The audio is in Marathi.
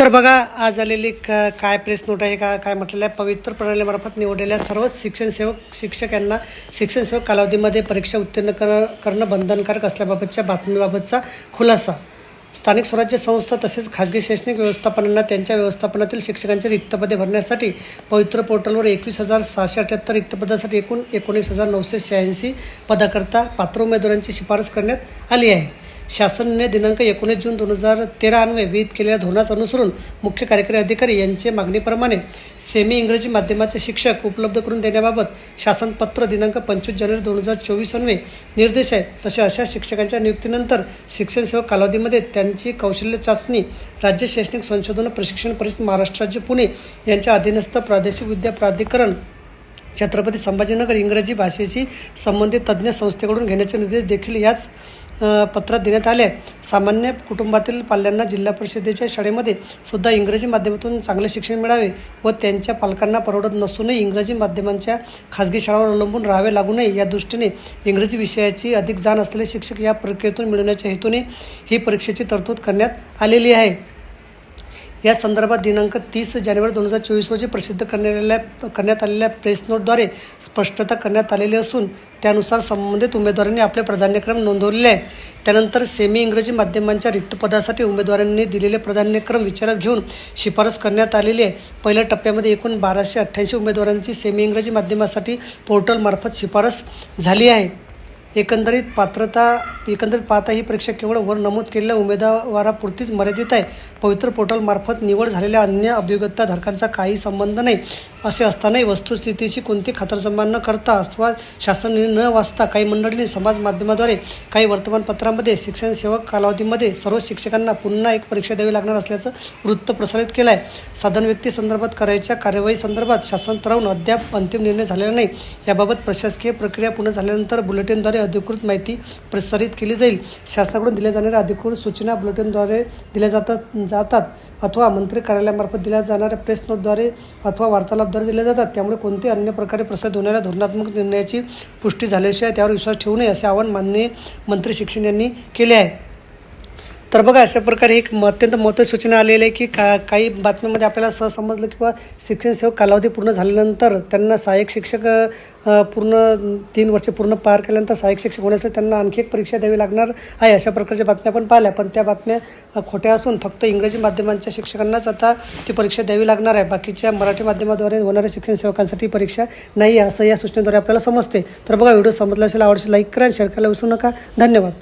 तर बघा आज आलेली काय प्रेस नोट आहे का काय म्हटलेलं आहे पवित्र प्रणालीमार्फत निवडलेल्या सर्वच शिक्षण सेवक शिक्षक यांना शिक्षण सेवक कालावधीमध्ये परीक्षा उत्तीर्ण कर करणं बंधनकारक असल्याबाबतच्या बातमीबाबतचा खुलासा. स्थानिक स्वराज्य संस्था तसेच खाजगी शैक्षणिक व्यवस्थापनांना त्यांच्या व्यवस्थापनातील शिक्षकांची रिक्तपदे भरण्यासाठी पवित्र पोर्टलवर एकवीस हजार सहाशे अठ्याहत्तर रिक्तपदासाठी एकूण एकोणीस हजार नऊशे शहाऐंशी पदाकरता पात्र उमेदवारांची शिफारस करण्यात आली आहे. शासनाने दिनांक एकोणीस जून दोन हजार तेरा अन्वये विहित केलेल्या धोरणास अनुसरून मुख्य कार्यकारी अधिकारी यांचे मागणीप्रमाणे सेमी इंग्रजी माध्यमाचे शिक्षक उपलब्ध करून देण्याबाबत शासनपत्र दिनांक पंचवीस जानेवारी दोन हजार चोवीस अन्वये निर्देश आहेत. तसे अशा शिक्षकांच्या नियुक्तीनंतर शिक्षण सेवा कालावधीमध्ये त्यांची कौशल्य चाचणी राज्य शैक्षणिक संशोधन प्रशिक्षण परिषद महाराष्ट्र राज्य पुणे यांच्या अधीनस्थ प्रादेशिक विद्या प्राधिकरण छत्रपती संभाजीनगर इंग्रजी भाषेशी संबंधित तज्ज्ञ संस्थेकडून घेण्याचे निर्देश देखील याच पत्रात देण्यात आले सामान्य कुटुंबातील पाल्यांना जिल्हा परिषदेच्या शाळेमध्ये सुद्धा इंग्रजी माध्यमातून चांगले शिक्षण मिळावे व त्यांच्या पालकांना परवडत नसूनही इंग्रजी माध्यमांच्या खाजगी शाळांवर अवलंबून राहावे लागू नये. या दृष्टीने इंग्रजी विषयाची अधिक जाण असलेले शिक्षक या प्रक्रियेतून मिळवण्याच्या हेतूने ही परीक्षेची तरतूद करण्यात आलेली आहे. या संदर्भात दिनांक तीस जानेवारी दोन हजार चोवीस रोजी प्रसिद्ध करण्यात करण्यात आलेल्या प्रेस नोटद्वारे स्पष्टता करण्यात आलेली असून त्यानुसार संबंधित उमेदवारांनी आपले प्राधान्यक्रम नोंदवलेले आहेत. त्यानंतर सेमी इंग्रजी माध्यमांच्या रिक्त पदासाठी उमेदवारांनी दिलेले प्राधान्यक्रम विचारात घेऊन शिफारस करण्यात आलेली आहे. पहिल्या टप्प्यामध्ये एकूण बाराशे अठ्ठ्याऐंशी उमेदवारांची सेमी इंग्रजी माध्यमासाठी पोर्टलमार्फत शिफारस झाली आहे. एकंदरीत पात्रता एकंदरीत पाहता ही परीक्षा केवळ वर नमूद केलेल्या उमेदवारापुरतीच मर्यादित आहे. पवित्र पोर्टलमार्फत निवड झालेल्या अन्य अभियोग्यताधारकांचा काही संबंध नाही. असे असतानाही वस्तुस्थितीशी कोणती खातरजमा न करता अथवा शासन न वाचता काही मंडळींनी समाज माध्यमाद्वारे काही वर्तमानपत्रांमध्ये शिक्षण सेवक कालावधीमध्ये सर्व शिक्षकांना पुन्हा एक परीक्षा द्यावी लागणार असल्याचं वृत्त प्रसारित केलं आहे साधन व्यक्ती संदर्भात करायच्या कार्यवाही संदर्भात शासन स्तरावरून अद्याप अंतिम निर्णय झालेला नाही. याबाबत प्रशासकीय प्रक्रिया पूर्ण झाल्यानंतर बुलेटिनद्वारे अधिकृत माहिती प्रसारित केली जाईल. शासनाकडून दिल्या जाणाऱ्या अधिकृत सूचना बुलेटिनद्वारे दिल्या जातात जातात अथवा मंत्री कार्यालयामार्फत दिल्या जाणाऱ्या प्रेस नोटद्वारे अथवा वार्तालापद्वारे दिल्या जातात. त्यामुळे कोणते अन्य प्रकारे प्रसारित होणाऱ्या धोरणात्मक निर्णयाची पुष्टी झाल्याशिवाय त्यावर विश्वास ठेवू नये असे आवाहन माननीय मंत्री शिक्षण यांनी केले आहे. तर बघा अशा प्रकारे एक अत्यंत महत्त्वाची सूचना आलेली आहे की का काही बातम्यांमध्ये आपल्याला सहज समजलं किंवा शिक्षण सेवक कालावधी पूर्ण झाल्यानंतर त्यांना सहाय्यक शिक्षक पूर्ण तीन वर्ष पूर्ण पार केल्यानंतर सहाय्यक शिक्षक होण्यासाठी त्यांना आणखी एक परीक्षा द्यावी लागणार आहे अशा प्रकारच्या बातम्या पण पाहिल्या. पण त्या बातम्या खोट्या असून फक्त इंग्रजी माध्यमांच्या शिक्षकांनाच आता ती परीक्षा द्यावी लागणार आहे. बाकीच्या मराठी माध्यमाद्वारे होणाऱ्या शिक्षण सेवकांसाठी परीक्षा नाही आहे असं या सूचनेद्वारे आपल्याला समजते. तर बघा व्हिडिओ समजला असेल आवडशील लाईक करा शेअर करायला विसरू नका. धन्यवाद.